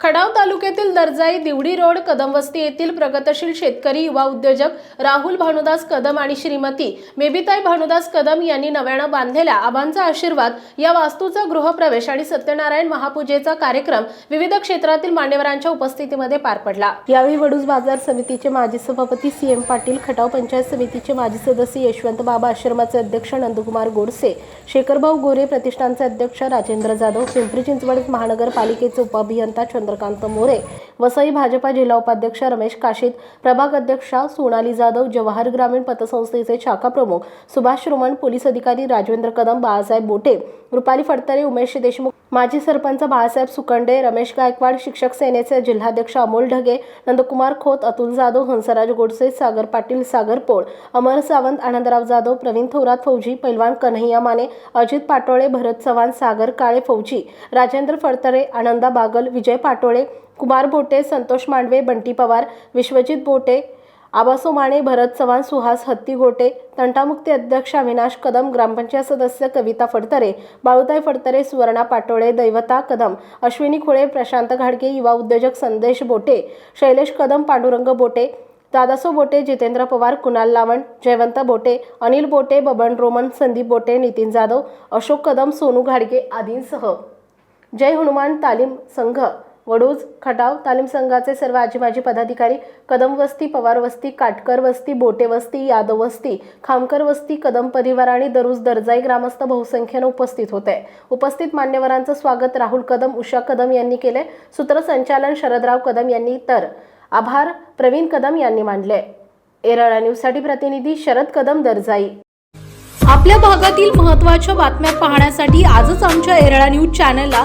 खडाव तालुक्यातील दर्जाई दिवडी रोड कदमवस्ती येथील प्रगतशील शेतकरी युवा उद्योजक राहुल भानुदास कदम आणि श्रीमती बेबीताई भानुदास कदम यांनी नव्यानं बांधलेल्या आबांचा आशीर्वाद या वास्तूचा गृहप्रवेश आणि सत्यनारायण महापूजेचा कार्यक्रम विविध क्षेत्रातील मान्यवरांच्या उपस्थितीमध्ये पार पडला. यावेळी वडूज बाजार समितीचे माजी सभापती सी एम पाटील खटाव पंचायत समितीचे माजी सदस्य यशवंत बाबा आश्रमाचे अध्यक्ष नंदकुमार गोडसे शेखरभाऊ गोरे प्रतिष्ठानचे अध्यक्ष राजेंद्र जाधव पिंपरी चिंचवड महानगरपालिकेचे उपअभियंता चंद्रकांत मोरे वसई भाजपा जिल्हा उपाध्यक्ष रमेश काशीद प्रभाग अध्यक्षा सोनाली जाधव जवाहर ग्रामीण पतसंस्थेचे शाखा प्रमुख सुभाष रोमन पोलीस अधिकारी राजेंद्र कदम बाळासाहेब बोटे रुपाली फडतरे उमेश देशमुख माजी सरपंच बाळासाहेब सुकंडे रमेश गायकवाड शिक्षक सेनेचे जिल्हाध्यक्ष अमोल ढगे नंदकुमार खोत अतुल जाधव हंसराज गोडसे सागर पाटील सागर पोळ अमर सावंत आनंदराव जाधव प्रवीण थोरात फौजी पैलवान कन्हैया माने अजित पाटोळे भरत चव्हाण सागर काळे फौजी राजेंद्र फडतरे आनंदा बागल विजय पाटोळे कुमार बोटे संतोष मांडवे बंटी पवार विश्वजित बोटे आबासो माने भरत चव्हाण सुहास हत्तीगोटे तंटामुक्ती अध्यक्ष अविनाश कदम ग्रामपंचायत सदस्य कविता फडतरे बाळूताई फडतरे सुवर्णा पाटोळे दैवता कदम अश्विनी खुळे प्रशांत घाडगे युवा उद्योजक संदेश बोटे शैलेश कदम पांडुरंग बोटे दादासो बोटे जितेंद्र पवार कुणाल लावण जयवंत बोटे अनिल बोटे बबन रोमन संदीप बोटे नितीन जाधव अशोक कदम सोनू घाडगे आदींसह. जय हनुमान तालीम संघ. वडूज खटाव तालीम संघाचे सर्व आजी माजी पदाधिकारी कदम वस्ती पवार वस्ती काटकर वस्ती बोटे वस्ती यादव वस्ती खामकर वस्ती कदम परिवार आणि दरुज दर्जाई ग्रामस्थ बहुसंख्येनं उपस्थित होते. उपस्थित मान्यवरांचं स्वागत राहुल कदम उषा कदम यांनी केले. सूत्रसंचालन शरदराव कदम यांनी तर आभार प्रवीण कदम यांनी मानले एरळा न्यूजसाठी प्रतिनिधी शरद कदम दर्जाई. आपल्या भागातील महत्त्वाच्या बातम्या पाहण्यासाठी आजच आमच्या एरळा न्यूज चॅनलला